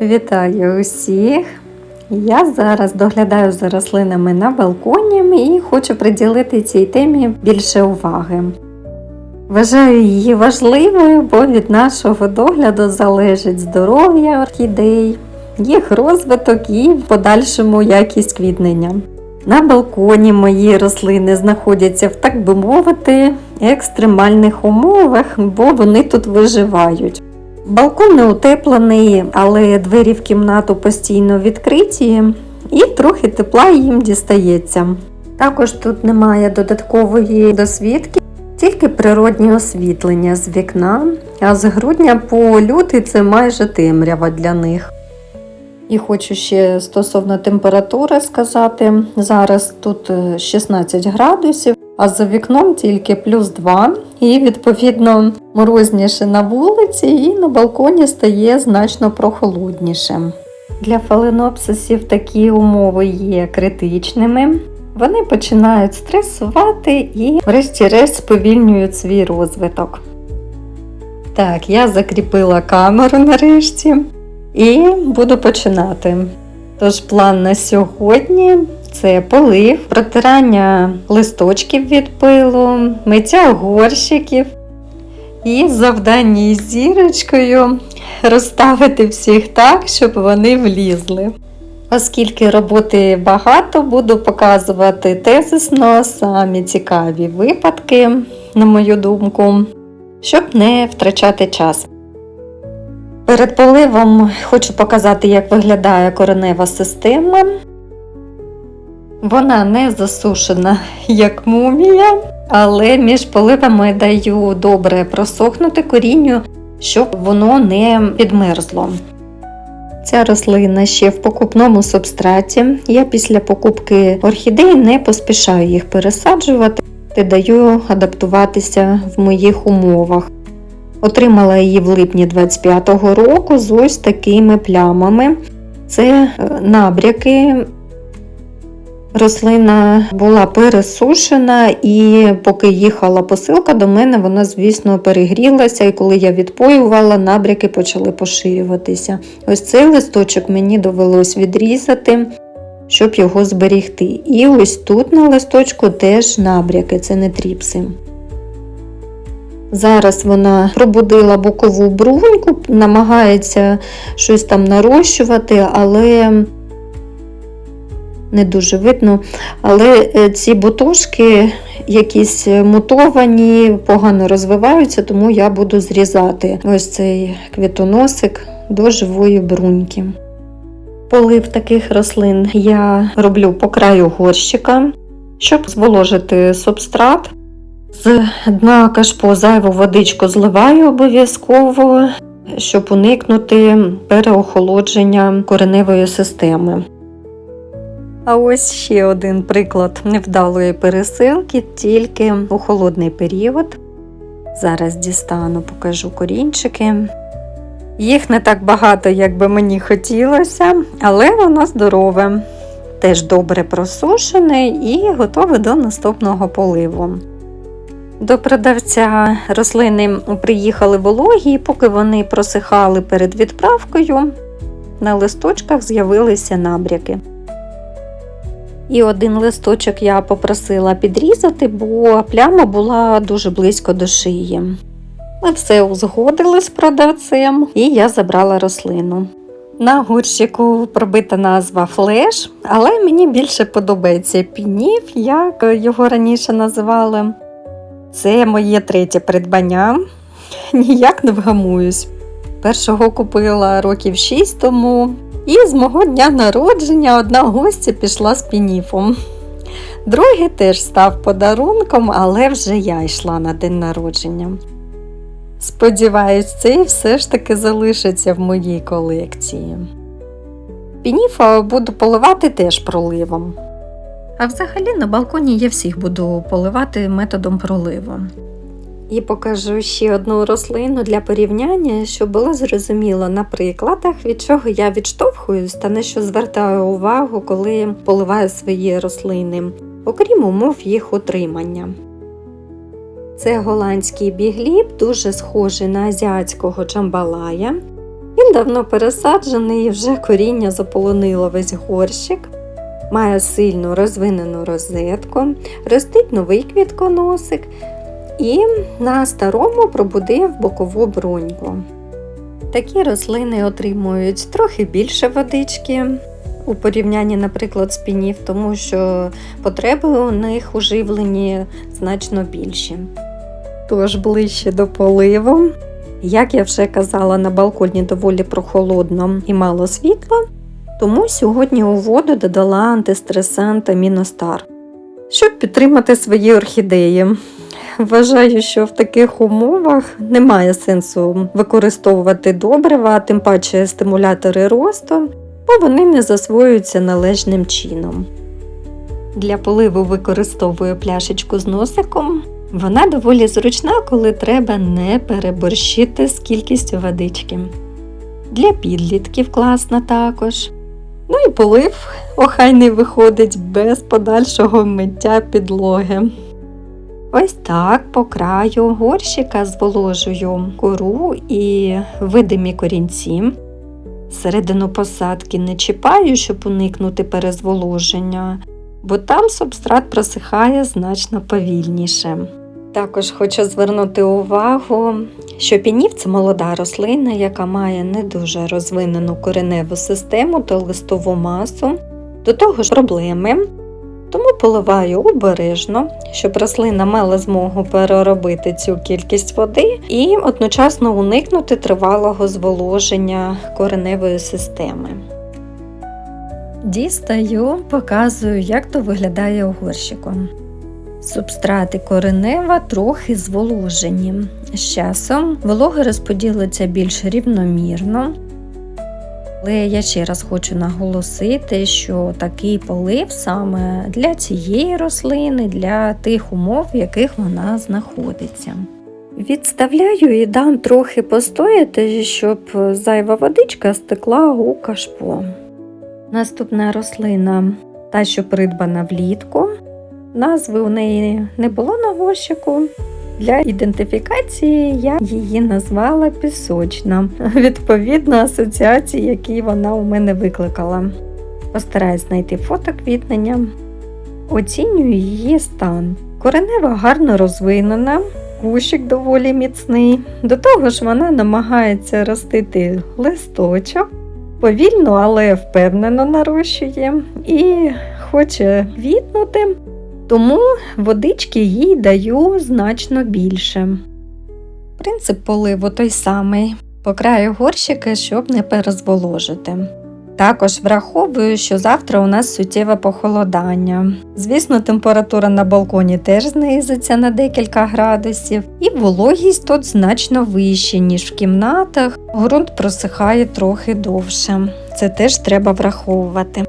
Вітаю усіх! Я зараз доглядаю за рослинами на балконі і хочу приділити цій темі більше уваги. Вважаю її важливою, бо від нашого догляду залежить здоров'я орхідей, їх розвиток і в подальшому якість квітнення. На балконі мої рослини знаходяться в, так би мовити, екстремальних умовах, бо вони тут виживають. Балкон не утеплений, але двері в кімнату постійно відкриті і трохи тепла їм дістається. Також тут немає додаткової досвідки, тільки природнє освітлення з вікна, а з грудня по лютий це майже темрява для них. І хочу ще стосовно температури сказати, зараз тут е, 16 градусів, а за вікном тільки плюс 2, і відповідно морозніше на вулиці, і на балконі стає значно прохолодніше. Для фаленопсисів такі умови є критичними. Вони починають стресувати і, врешті-решт, сповільнюють свій розвиток. Так, я закріпила камеру нарешті і буду починати. Тож план на сьогодні це полив, протирання листочків від пилу, миття горщиків і завдання із зірочкою розставити всіх так, щоб вони влізли. Оскільки роботи багато, буду показувати тезисно самі цікаві випадки, на мою думку, щоб не втрачати час. Перед поливом хочу показати, як виглядає коренева система. Вона не засушена, як мумія, але між поливами даю добре просохнути корінню, щоб воно не підмерзло. Ця рослина ще в покупному субстраті. Я після покупки орхідей не поспішаю їх пересаджувати, даю адаптуватися в моїх умовах. Отримала її в липні 25-го року з ось такими плямами. Це е, набряки. Рослина була пересушена, і поки їхала посилка до мене, вона, звісно, перегрілася, і коли я відпоювала, набряки почали поширюватися. Ось цей листочок мені довелось відрізати, щоб його зберігти. І ось тут на листочку теж набряки, це не тріпси. Зараз вона пробудила бокову бруньку, намагається щось там нарощувати, але не дуже видно. Але е, ці бутошки якісь мутовані, погано розвиваються, тому я буду зрізати ось цей квітоносик до живої бруньки. Полив таких рослин я роблю по краю горщика, щоб зволожити субстрат. З дна кашпо зайву водичку зливаю обов'язково, щоб уникнути переохолодження кореневої системи. А ось ще один приклад невдалої пересилки тільки у холодний період. Зараз дістану, покажу корінчики. Їх не так багато, як би мені хотілося, але воно здорове. Теж добре просушене і готове до наступного поливу. До продавця рослини приїхали вологі, і поки вони просихали перед відправкою, на листочках з'явилися набряки. І один листочок я попросила підрізати, бо пляма була дуже близько до шиї. Ми все узгодили з продавцем, і я забрала рослину. На горщику пробита назва флеш, але мені більше подобається пінів, як його раніше називали. Це моє третє придбання. Ніяк не вгамуюсь. Першого купила років 6 тому, і з мого дня народження одна гостя пішла з пініфом. Другий теж став подарунком, але вже я йшла на день народження. Сподіваюсь, цей все ж таки залишиться в моїй колекції. Пініфа буду поливати теж проливом. А взагалі на балконі я всіх буду поливати методом проливу. І покажу ще одну рослину для порівняння, щоб було зрозуміло на прикладах, від чого я відштовхуюсь та на що звертаю увагу, коли поливаю свої рослини, окрім умов їх утримання. Це голландський бігліб, дуже схожий на азіатського джамбалая. Він давно пересаджений і вже коріння заполонило весь горщик. Має сильну розвинену розетку, ростить новий квітконосик і на старому пробудив бокову бруньку. Такі рослини отримують трохи більше водички у порівнянні, наприклад, з пінів, тому що потреби у них у живленні значно більші. Тож ближче до поливу. Як я вже казала, на балконі доволі прохолодно і мало світла, тому сьогодні у воду додала антистресант Аміностар, щоб підтримати свої орхідеї. Вважаю, що в таких умовах немає сенсу використовувати добрива, тим паче стимулятори росту, бо вони не засвоюються належним чином. Для поливу використовую пляшечку з носиком. Вона доволі зручна, коли треба не переборщити з кількістю водички. Для підлітків класна також. Ну і полив охайний виходить без подальшого миття підлоги. Ось так по краю горщика зволожую кору і видимі корінці. Середину посадки не чіпаю, щоб уникнути перезволоження, бо там субстрат просихає значно повільніше. Також хочу звернути увагу, що пінів це молода рослина, яка має не дуже розвинену кореневу систему та листову масу, до того ж проблеми. Тому поливаю обережно, щоб рослина мала змогу переробити цю кількість води і одночасно уникнути тривалого зволоження кореневої системи. Дістаю, показую, як то виглядає у. Субстрати коренева трохи зволожені. З часом волога розподілиться більш рівномірно. Але я ще раз хочу наголосити, що такий полив саме для цієї рослини, для тих умов, в яких вона знаходиться. Відставляю і дам трохи постояти, щоб зайва водичка стекла у кашпо. Наступна рослина та, що придбана влітку. Назви у неї не було на горщику. Для ідентифікації я її назвала пісочна, відповідно асоціації, які вона у мене викликала. Постараюсь знайти фото квітнення. Оцінюю її стан. Коренева гарно розвинена, кущик доволі міцний. До того ж, вона намагається ростити листочок, повільно, але впевнено нарощує і хоче квітнути. Тому водички їй даю значно більше. Принцип поливу той самий, по краю горщика, щоб не перезволожити. Також враховую, що завтра у нас суттєве похолодання. Звісно, температура на балконі теж знизиться на декілька градусів, і вологість тут значно вища, ніж в кімнатах. Грунт просихає трохи довше. Це теж треба враховувати.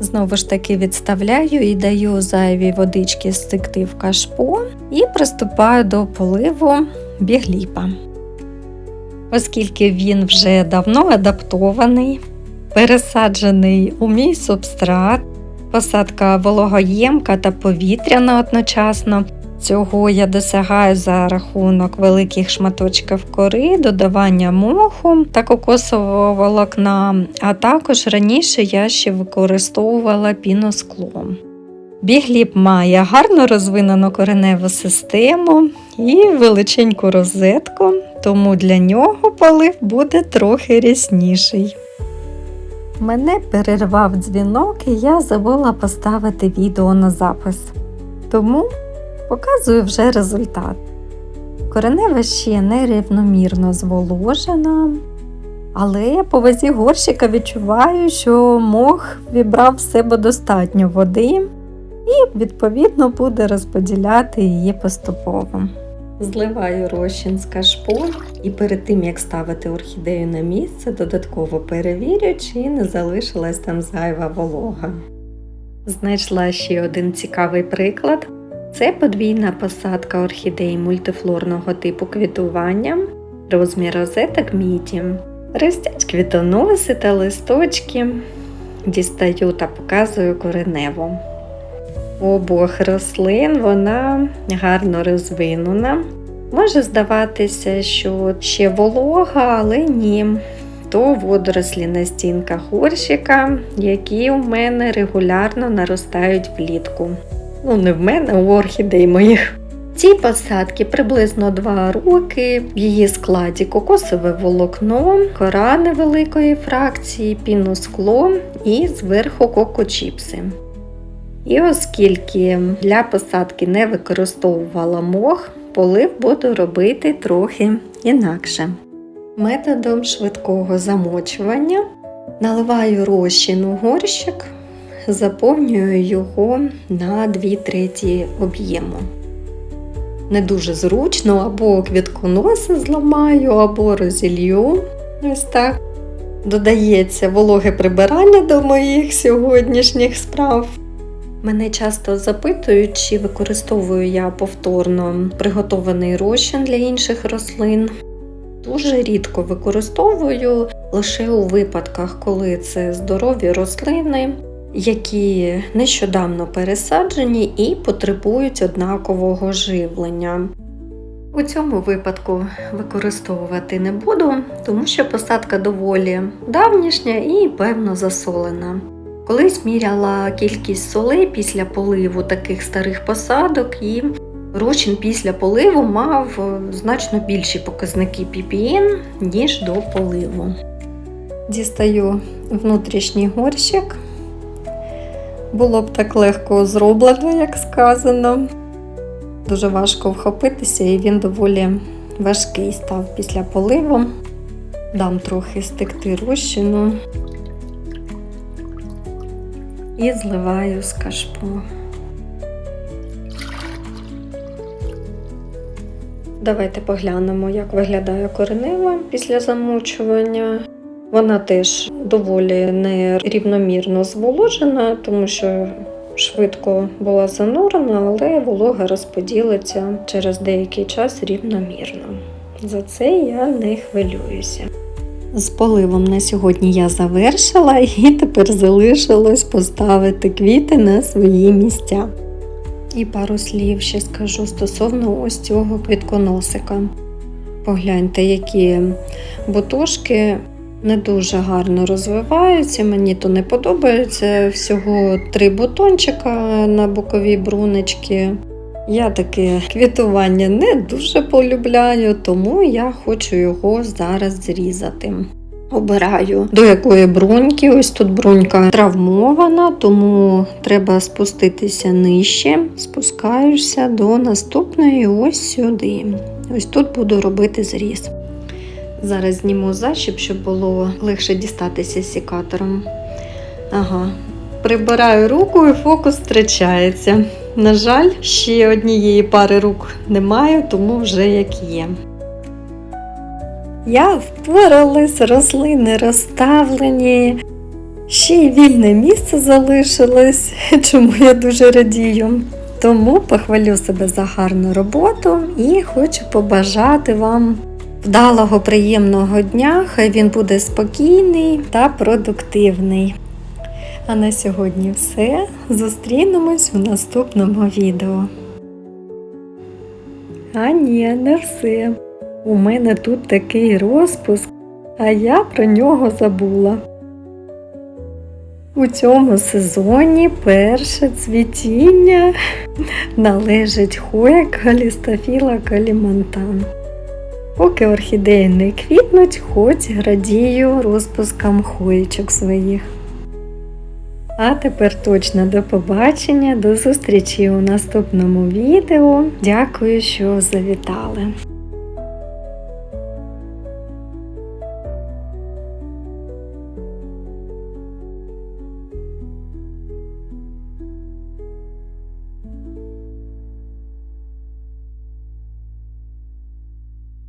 Знову ж таки відставляю і даю зайві водички стекти в кашпо і приступаю до поливу бігліпа. Оскільки він вже давно адаптований, пересаджений у мій субстрат, посадка вологоємка та повітряна одночасно, Цього я досягаю за рахунок великих шматочків кори, додавання моху та кокосового волокна, а також раніше я ще використовувала піноскло. Бігліб має гарно розвинену кореневу систему і величеньку розетку, тому для нього полив буде трохи рясніший. Мене перервав дзвінок і я забула поставити відео на запис. Тому Показую вже результат. Коренева ще нерівномірно зволожена, але по вазі горщика відчуваю, що мох вібрав в себе достатньо води і, відповідно, буде розподіляти її поступово. Зливаю розчин з кашпо і перед тим, як ставити орхідею на місце, додатково перевірю, чи не залишилась там зайва волога. Знайшла ще один цікавий приклад. Це подвійна посадка орхідей мультифлорного типу квітування, розмір розеток міді. Ростять квітоноси та листочки, дістаю та показую кореневу. У обох рослин вона гарно розвинена. Може здаватися, що ще волога, але ні. то водорослі на стінках горщика, які у мене регулярно наростають влітку. Ну, не в мене, у орхідей моїх. Цій посадці приблизно 2 роки. В її складі кокосове волокно, кора невеликої фракції, піноскло і зверху кокочіпси. І оскільки для посадки не використовувала мох, полив буду робити трохи інакше. Методом швидкого замочування наливаю розчин у горщик, заповнюю його на 2 треті об'єму. Не дуже зручно, або квітконоси зламаю, або розілью. Ось так. Додається вологе прибирання до моїх сьогоднішніх справ. Мене часто запитують, чи використовую я повторно приготований розчин для інших рослин. Дуже рідко використовую лише у випадках, коли це здорові рослини, які нещодавно пересаджені і потребують однакового живлення. У цьому випадку використовувати не буду, тому що посадка доволі давнішня і певно засолена. Колись міряла кількість солей після поливу таких старих посадок, і розчин після поливу мав значно більші показники PPN, ніж до поливу. Дістаю внутрішній горщик. Було б так легко зроблено, як сказано. Дуже важко вхопитися, і він доволі важкий став після поливу. Дам трохи стекти розчину і зливаю з кашпо. Давайте поглянемо, як виглядає коренева після замочування. Вона теж доволі нерівномірно зволожена, тому що швидко була занурена, але волога розподілиться через деякий час рівномірно. За це я не хвилююся. З поливом на сьогодні я завершила і тепер залишилось поставити квіти на свої місця. І пару слів ще скажу стосовно ось цього квітконосика. Погляньте, які бутошки не дуже гарно розвиваються, мені то не подобається. Всього три бутончика на боковій брунечки. Я таке квітування не дуже полюбляю, тому я хочу його зараз зрізати. Обираю до якої бруньки. Ось тут брунька травмована, тому треба спуститися нижче. Спускаюся до наступної ось сюди. Ось тут буду робити зріз. Зараз зніму защіп, щоб було легше дістатися сікатором. Ага. Прибираю руку і фокус втрачається. На жаль, ще однієї пари рук немає, тому вже як є. Я впоралась, рослини розставлені. Ще й вільне місце залишилось, чому я дуже радію. Тому похвалю себе за гарну роботу і хочу побажати вам вдалого, приємного дня. Хай він буде спокійний та продуктивний. А на сьогодні все. Зустрінемось у наступному відео. А ні, не все. У мене тут такий розпуск, а я про нього забула. У цьому сезоні перше цвітіння належить хоя калістофіла калімантан. Поки орхідеї не квітнуть, хоч радію розпускам хоєчок своїх. А тепер точно до побачення, до зустрічі у наступному відео. Дякую, що завітали.